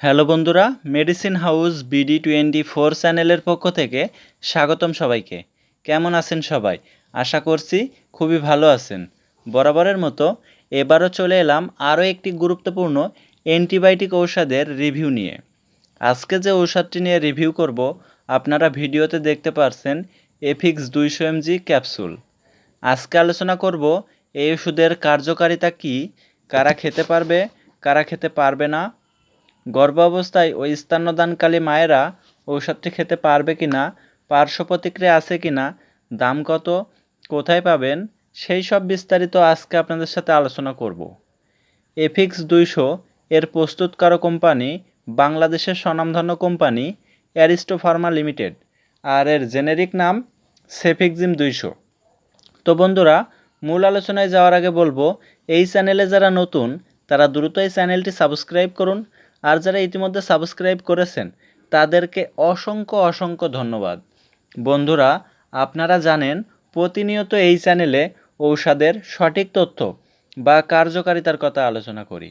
Hello বন্ধুরা medicine house BD twenty four চ্যানেলের পক্ষ থেকে স্বাগতম সবাইকে। কেমন আছেন সবাই? আশা করছি খুবই ভালো আছেন। বরাবরের মতো এবারও চলে এলাম আরও একটি গুরুত্বপূর্ণ অ্যান্টিবায়োটিক ঔষধের রিভিউ নিয়ে। আজকে যে ঔষধটি নিয়ে রিভিউ করব, আপনারা ভিডিওতে দেখতে পারছেন এফিক্স দুইশো এমজি ক্যাপসুল। আজকে আলোচনা করব, এই ওষুধের কার্যকারিতা কী, কারা খেতে পারবে, কারা খেতে পারবে না গর্ভাবস্থায় ও স্তন্যদানকালী মায়েরা ঔষধটি খেতে পারবে কি না পার্শ্ব প্রতিক্রিয়া আছে কি না দাম কত, কোথায় পাবেন, সেই সব বিস্তারিত আজকে আপনাদের সাথে আলোচনা করব। এফিক্স দুইশো এর প্রস্তুতকারক কোম্পানি বাংলাদেশের স্বনামধন্য কোম্পানি অ্যারিস্টো ফার্মা লিমিটেড আর এর জেনেরিক নাম সেফিক্সিম দুইশো। তো বন্ধুরা, মূল আলোচনায় যাওয়ার আগে বলব, এই চ্যানেলে যারা নতুন, তারা দ্রুত এই চ্যানেলটি সাবস্ক্রাইব করুন আর যারা ইতিমধ্যে সাবস্ক্রাইব করেছেন, তাদেরকে অসংখ্য অসংখ্য ধন্যবাদ। বন্ধুরা, আপনারা জানেন, প্রতিনিয়ত এই চ্যানেলে ঔষধের সঠিক তথ্য বা কার্যকারিতার কথা আলোচনা করি।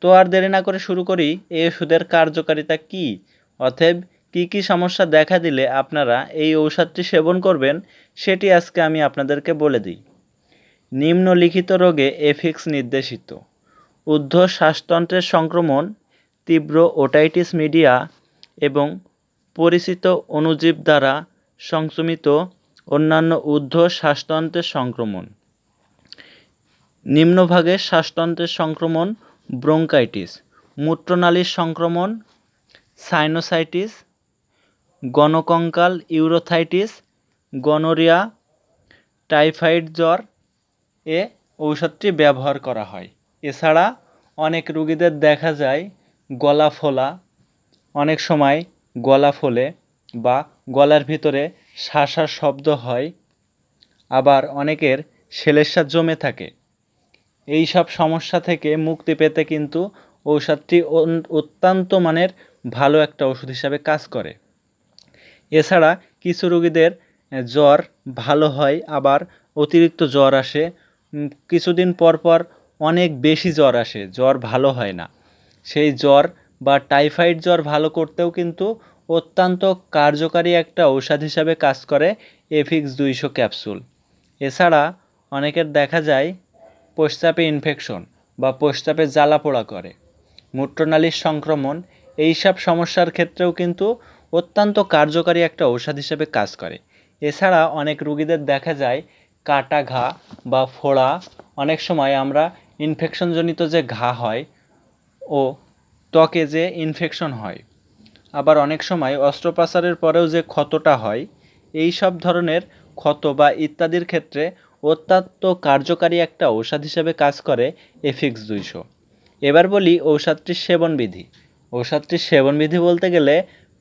তো আর দেরি না করে শুরু করি, এই ওষুধের কার্যকারিতা কী? অতএব, কী কী সমস্যা দেখা দিলে আপনারা এই ঔষধটি সেবন করবেন, সেটি আজকে আমি আপনাদেরকে বলে দিই। নিম্নলিখিত রোগে এফিক্স নির্দেশিত। ঊর্ধ্ব শ্বাসতন্ত্রের সংক্রমণ তীব্র ওটাইটিস মিডিয়া এবং পরিচিত অণুজীব দ্বারা সংক্রমিত অন্যান্য ঊর্ধ্ব শ্বাসতন্ত্রের সংক্রমণ। নিম্নভাগের শ্বাসতন্ত্রের সংক্রমণ ব্রঙ্কাইটিস, মূত্রনালীর সংক্রমণ, সাইনোসাইটিস, গণকঙ্কাল, ইউরোথাইটিস, গনোরিয়া, টাইফয়েড জ্বর এ ঔষধটি ব্যবহার করা হয়। এছাড়া অনেক রুগীদের দেখা যায় গলা ফোলা অনেক সময় গলা ফোলে বা গলার ভিতরে শাঁসার শব্দ হয়, আবার অনেকের সেলেসা জমে থাকে। এই সব সমস্যা থেকে মুক্তি পেতে কিন্তু ঔষধটি অত্যন্ত মানের ভালো একটা ওষুধ হিসাবে কাজ করে। এছাড়া কিছু রুগীদের জ্বর ভালো হয়, আবার অতিরিক্ত জ্বর আসে। কিছুদিন পর পর অনেক বেশি জ্বর আসে, জ্বর ভালো হয় না। সেই জ্বর বা টাইফয়েড জ্বর ভালো করতেও কিন্তু অত্যন্ত কার্যকারী একটা ঔষধ হিসাবে কাজ করে এফিক্স দুইশো ক্যাপসুল। এছাড়া অনেকের দেখা যায় প্রস্রাবে ইনফেকশন বা প্রস্রাবে জ্বালা পোড়া করে। মূত্রনালীর সংক্রমণ এইসব সমস্যার ক্ষেত্রেও কিন্তু অত্যন্ত কার্যকারী একটা ঔষধ হিসেবে কাজ করে। এছাড়া অনেক রুগীদের দেখা যায় কাটা ঘা বা ফোড়া। অনেক সময় আমরা ইনফেকশনজনিত যে ঘা হয় ও ত্বকে যে ইনফেকশন হয়। আবার অনেক সময় অস্ত্রোপচারের পরেও যে ক্ষতটা হয়, এই সব ধরনের ক্ষত বা ইত্যাদির ক্ষেত্রে অত্যন্ত কার্যকারী একটা ঔষধ হিসেবে কাজ করে এফিক্স দুইশো। এবার বলি ঔষধটির সেবনবিধি। ঔষধটির সেবনবিধি বলতে গেলে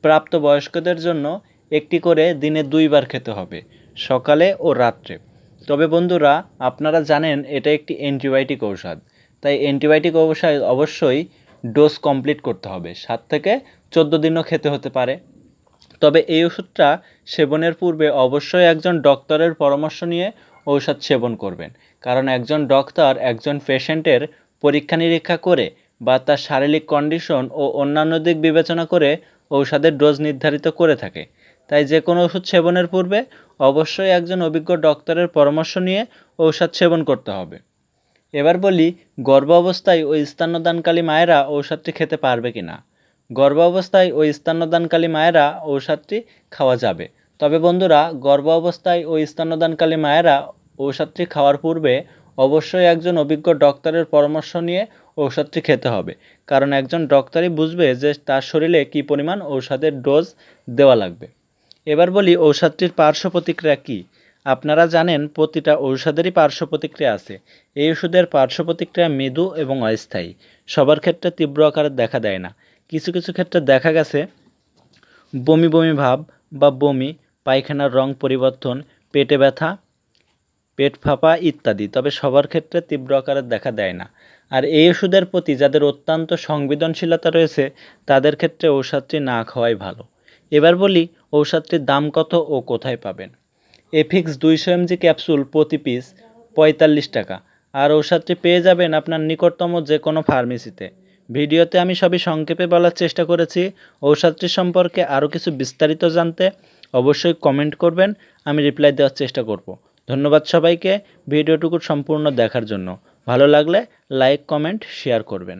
প্রাপ্তবয়স্কদের জন্য একটি করে দিনে দুইবার খেতে হবে, সকালে ও রাত্রে। তবে বন্ধুরা, আপনারা জানেন এটা একটি অ্যান্টিবায়োটিক ঔষধ। তাই অ্যান্টিবায়োটিক অবশ্যই অবশ্যই ডোজ কমপ্লিট করতে হবে। সাত থেকে চোদ্দ দিনও খেতে হতে পারে। তবে এই ওষুধটা সেবনের পূর্বে অবশ্যই একজন ডক্টরের পরামর্শ নিয়ে ঔষধ সেবন করবেন। কারণ একজন ডক্টর একজন পেশেন্টের পরীক্ষা নিরীক্ষা করে বা তার শারীরিক কন্ডিশন ও অন্যান্য দিক বিবেচনা করে ঔষধের ডোজ নির্ধারিত করে থাকে। তাই যে কোনো ওষুধ সেবনের পূর্বে অবশ্যই একজন অভিজ্ঞ ডক্টরের পরামর্শ নিয়ে ঔষধ সেবন করতে হবে। এবার বলি গর্ভ অবস্থায় ওই স্তন্যদানকালী মায়েরা ঔষধটি খেতে পারবে কি না গর্ভ অবস্থায় ওই স্তন্যদানকালী মায়েরা ঔষধটি খাওয়া যাবে। তবে বন্ধুরা গর্ভ অবস্থায় ওই স্তন্যদানকালী মায়েরা ঔষধটি খাওয়ার পূর্বে অবশ্যই একজন অভিজ্ঞ ডক্টরের পরামর্শ নিয়ে ঔষধটি খেতে হবে। কারণ একজন ডক্টরই বুঝবে যে তার শরীরে কী পরিমাণ ঔষধের ডোজ দেওয়া লাগবে। এবার বলি, ঔষধটির পার্শ্ব প্রতিক্রিয়া কী? আপনারা জানেন প্রতিটা ঔষধেরই পার্শ্ব প্রতিক্রিয়া আছে। এই ওষুধের পার্শ্ব প্রতিক্রিয়া মৃদু এবং অস্থায়ী। সবার ক্ষেত্রে তীব্র আকারে দেখা দেয় না। কিছু কিছু ক্ষেত্রে দেখা গেছে, বমি বমি ভাব বা বমি, পায়খানার রং পরিবর্তন, পেটে ব্যথা, পেট ফাঁপা ইত্যাদি। তবে সবার ক্ষেত্রে তীব্র আকারে দেখা দেয় না। আর এই ওষুধের প্রতি যাদের অত্যন্ত সংবেদনশীলতা রয়েছে, তাদের ক্ষেত্রে ঔষধটি না খাওয়াই ভালো। এবার বলি ঔষধটির দাম কত ও কোথায় পাবেন? এফিক্স দুইশো এমজি ক্যাপসুল প্রতি পিস পঁয়তাল্লিশ টাকা। আর ঔষধটি পেয়ে যাবেন আপনার নিকটতম যে কোনো ফার্মেসিতে। ভিডিওতে আমি সবই সংক্ষেপে বলার চেষ্টা করেছি। ঔষধটি সম্পর্কে আরও কিছু বিস্তারিত জানতে অবশ্যই কমেন্ট করবেন, আমি রিপ্লাই দেওয়ার চেষ্টা করব। ধন্যবাদ সবাইকে ভিডিওটুকু সম্পূর্ণ দেখার জন্য। ভালো লাগলে লাইক, কমেন্ট, শেয়ার করবেন।